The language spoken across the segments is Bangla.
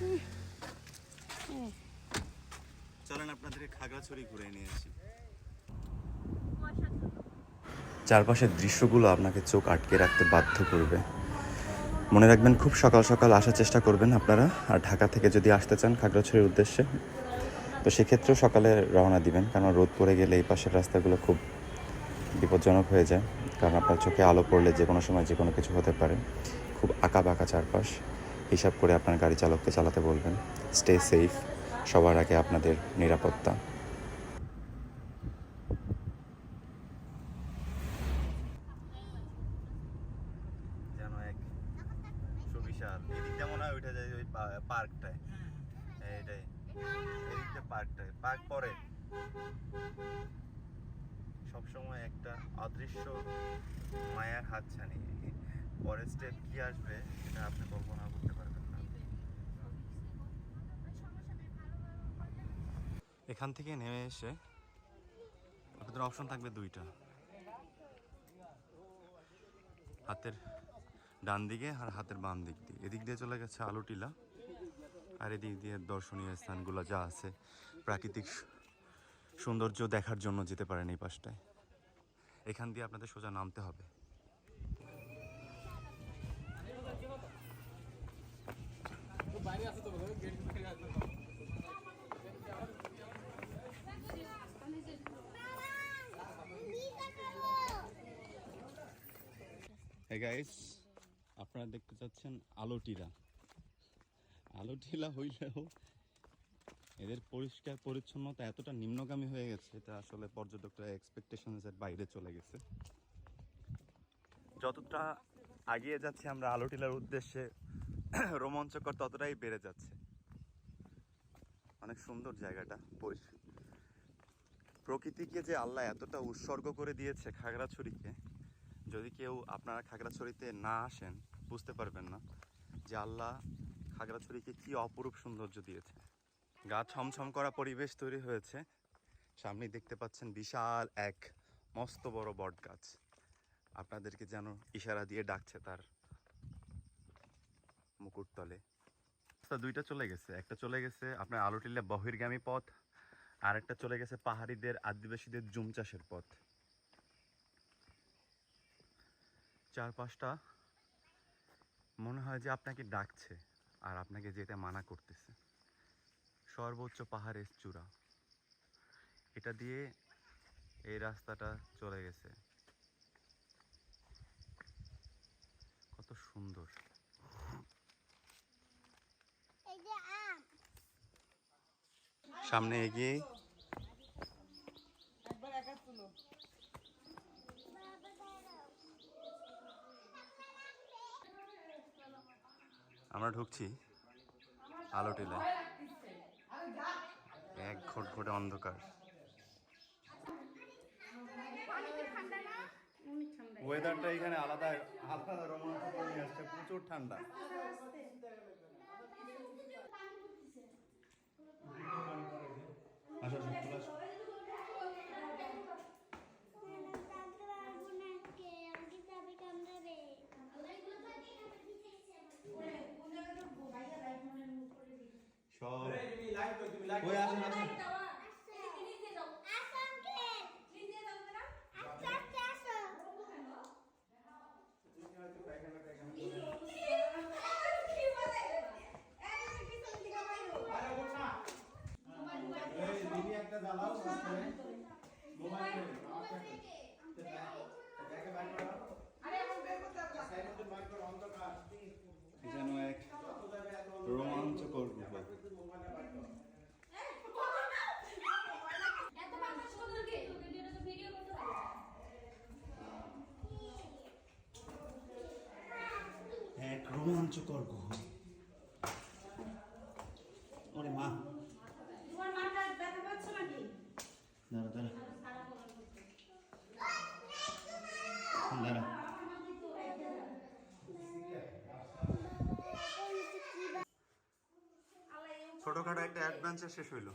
ঘুরে চারপাশের দৃশ্যগুলো আপনাকে চোখ আটকে রাখতে বাধ্য করবে। মনে রাখবেন, খুব সকাল সকাল আসার চেষ্টা করবেন আপনারা। আর ঢাকা থেকে যদি আসতে চান খাগড়াছড়ির উদ্দেশ্যে, তো সেক্ষেত্রেও সকালে রওনা দিবেন। কারণ রোদ পড়ে গেলে এই পাশের রাস্তাগুলো খুব বিপজ্জনক হয়ে যায়। কারণ আপনার চোখে আলো পড়লে যে কোনো সময় যে কোনো কিছু হতে পারে। খুব আঁকা বাঁকা চারপাশ। হিসাব করে আপনার গাড়ি চালককে চালাতে বলবেন। স্টে সেফ সবার আগে আপনাদের নিরাপত্তা। পার্কটায় এদিকটা পার্কটায়। পার্ক পরে। সবসময় একটা অদৃশ্য মায়ার হাতছানি পরের স্টেপ কি আসবে সেটা আপনি কল্পনা করতে পারবেন না এখান থেকে নেমে এসে আপনাদের অপশন থাকবে দুইটা। হাতের ডান দিকে আর হাতের বাম দিক দিয়ে। এদিক দিয়ে চলে গেছে আলু টিলা আর এদিক দিয়ে দর্শনীয় স্থানগুলো যা আছে, প্রাকৃতিক সৌন্দর্য দেখার জন্য যেতে পারেন এই পাশটায়। এখান দিয়ে আপনাদের সোজা নামতে হবে। গাইস আপনারা দেখতে চাচ্ছেন আলোটিলা আলোটিলা হইলেও এদের পরিষ্কার পরিচ্ছন্নতা এতটা নিম্নগামী হয়ে গেছে, এটা আসলে পর্যটকরা এক্সপেকটেশনের বাইরে চলে গেছে। যতটা আগিয়ে যাচ্ছে আমরা আলোটিলার উদ্দেশ্যে, রোমাঞ্চকর ততটাই বেড়ে যাচ্ছে। অনেক সুন্দর জায়গাটা পরি- প্রকৃতিকে যে আল্লাহ এতটা উৎসর্গ করে দিয়েছে খাগড়াছড়িকে যদি কেউ আপনারা খাগড়াছড়িতে না আসেন, বুঝতে পারবেন না যে আল্লাহ খাগড়াছড়িকে কি অপরূপ সৌন্দর্য দিয়েছে। গা ছমছম করা পরিবেশ তৈরি হয়েছে। সামনে দেখতে পাচ্ছেন বিশাল এক মস্ত বড় বট গাছ আপনাদেরকে যেন ইশারা দিয়ে ডাকছে তার মুকুটতলে। রাস্তা দুইটা চলে গেছে। একটা চলে গেছে আপনার আলোটিল্লা বহির্গামী পথ আর একটা চলে গেছে পাহাড়িদের, আদিবাসীদের জুম চাষের পথ। চারপাশটা মনে হয় যে আপনাকে ডাকছে আর আপনাকে যেতে মানা করতেছে। সর্বোচ্চ পাহাড়ের চূড়া। এটা দিয়ে এই রাস্তাটা চলে গেছে। কত সুন্দর। সামনে এগিয়ে আমরা ঢুকছি আলো টেলায় এক ঘট ঘটে অন্ধকার। ওয়েদারটা এখানে আলাদা আলাদা রোমাঞ্চ নিয়ে আসছে প্রচুর ঠান্ডা। আসো আসো চলে আসো কাঁদতে পারব না আজকে আমাকে চাবি কামড়াবে সব ওই আসুন আসুন আসো আঙ্কেল আস্তে আস্তে আসো যেন এক রোমাঞ্চকর গুহা এত বাতাস কোথা থেকে? ভিডিওটা তো ভিডিও করতে হবে। এক রোমাঞ্চকর গুহা ওরে মা। দাঁড়া ছোটখাটো একটা অ্যাডভেঞ্চার শেষ হইল।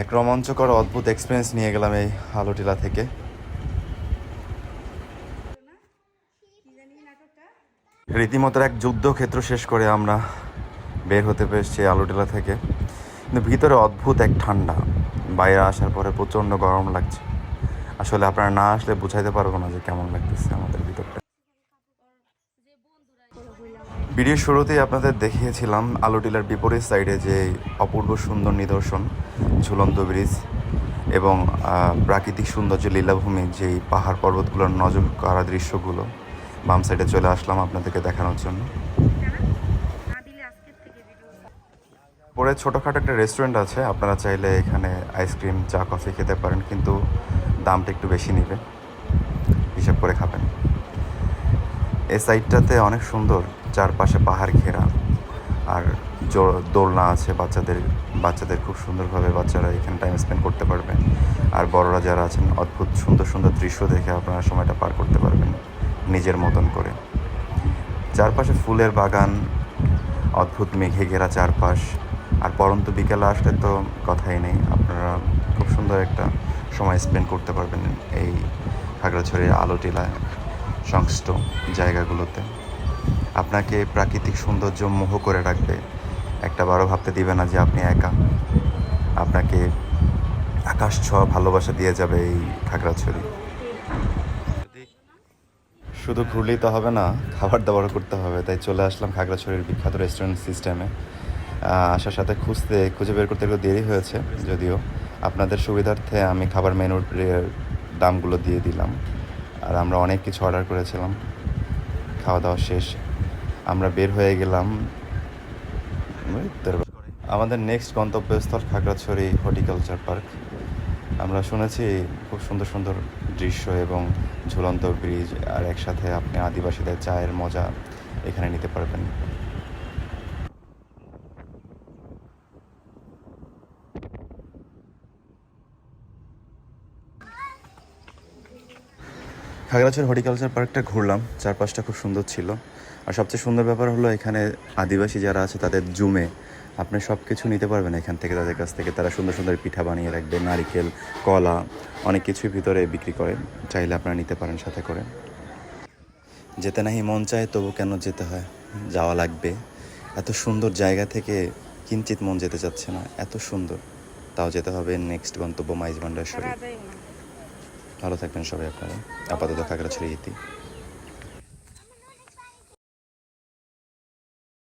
এক রোমাঞ্চকর অদ্ভুত এক্সপিরিয়েন্স নিয়ে গেলাম এই আলোটিলা থেকে। রীতিমতো এক যুদ্ধক্ষেত্র শেষ করে আমরা বের হতে পেরেছি আলোটিলা থেকে। কিন্তু ভিতরে অদ্ভুত এক ঠান্ডা, বাইরে আসার পরে প্রচণ্ড গরম লাগছে। আসলে আপনারা না আসলে বুঝাইতে পারব না যে কেমন লাগতেছে আমাদের ভিতরটা। ভিডিওর শুরুতেই আপনাদের দেখিয়েছিলাম আলো টিলার বিপরীত সাইডে যে অপূর্ব সুন্দর নিদর্শন, ঝুলন্ত ব্রিজ এবং প্রাকৃতিক সৌন্দর্য লীলাভূমি, যেই পাহাড় পর্বতগুলোর নজর করা দৃশ্যগুলো। বাম সাইডে চলে আসলাম আপনাদেরকে দেখানোর জন্য। পরে ছোটোখাটো একটা রেস্টুরেন্ট আছে, আপনারা চাইলে এখানে আইসক্রিম চা কফি খেতে পারেন, কিন্তু দামটা একটু বেশি নেবে হিসাব করে খাবেন। এই সাইডটাতে অনেক সুন্দর চারপাশে পাহাড় ঘেরা। আর দোলনা আছে বাচ্চাদের বাচ্চাদের খুব সুন্দরভাবে বাচ্চারা এখানে টাইম স্পেন্ড করতে পারবে। আর বড়রা যারা আছেন, অদ্ভুত সুন্দর সুন্দর দৃশ্য দেখে আপনারা সময়টা পার করতে পারবেন নিজের মতন করে। চারপাশে ফুলের বাগান, অদ্ভুত মেঘে ঘেরা চারপাশ। আর পরন্ত বিকেলে আসলে তো কথাই নেই, আপনারা খুব সুন্দর একটা সময় স্পেন্ড করতে পারবেন এই খাগড়াছড়ির আলোটিলায় সংশ্লিষ্ট জায়গাগুলোতে। আপনাকে প্রাকৃতিক সৌন্দর্য মোহ করে রাখবে। একটা বারো ভাবতে দিবে না যে আপনি একা। আপনাকে আকাশ ছোঁয়া ভালোবাসা দিয়ে যাবে এই খাগড়াছড়ি। শুধু ঘুরলেই তো হবে না, খাবার দাবার করতে হবে। তাই চলে আসলাম খাগড়াছড়ির বিখ্যাত রেস্টুরেন্ট সিস্টেমে আসার সাথে খুঁজতে, খুঁজে বের করতে একটু দেরি হয়েছে, যদিও আপনাদের সুবিধার্থে আমি খাবার মেনুর দামগুলো দিয়ে দিলাম। আর আমরা অনেক কিছু অর্ডার করেছিলাম। খাওয়া দাওয়া শেষ। আমরা বের হয়ে গেলাম। আমাদের নেক্সট গন্তব্যস্থল খাগড়াছড়ি হর্টিকালচার পার্ক। আমরা শুনেছি খুব সুন্দর সুন্দর দৃশ্য এবং ঝুলন্ত ব্রিজ আর একসাথে আপনি আদিবাসীদের চায়ের মজা এখানে নিতে পারবেন। খাগড়াছড়ি হর্টিকালচার পার্কটা ঘুরলাম, চারপাশটা খুব সুন্দর ছিল। আর সবচেয়ে সুন্দর ব্যাপার হলো এখানে আদিবাসী যারা আছে তাদের জুমে আপনি সব কিছু নিতে পারবেন এখান থেকে, তাদের কাছ থেকে। তারা সুন্দর সুন্দর পিঠা বানিয়ে রাখবে, নারিকেল, কলা, অনেক কিছুই ভিতরে বিক্রি করে। চাইলে আপনারা নিতে পারেন সাথে করে। যেতে নাহি মন চায়, তবু কেন যেতে হয়? যাওয়া লাগবে। এত সুন্দর জায়গা থেকে কিঞ্চিত মন যেতে চাচ্ছে না। এত সুন্দর। তাও যেতে হবে নেক্সট গন্তব্য মাইজ ভান্ডার শরীর ভালো থাকবেন সবাই আপনারা। আপাতত খাগড়াছড়ি ইতি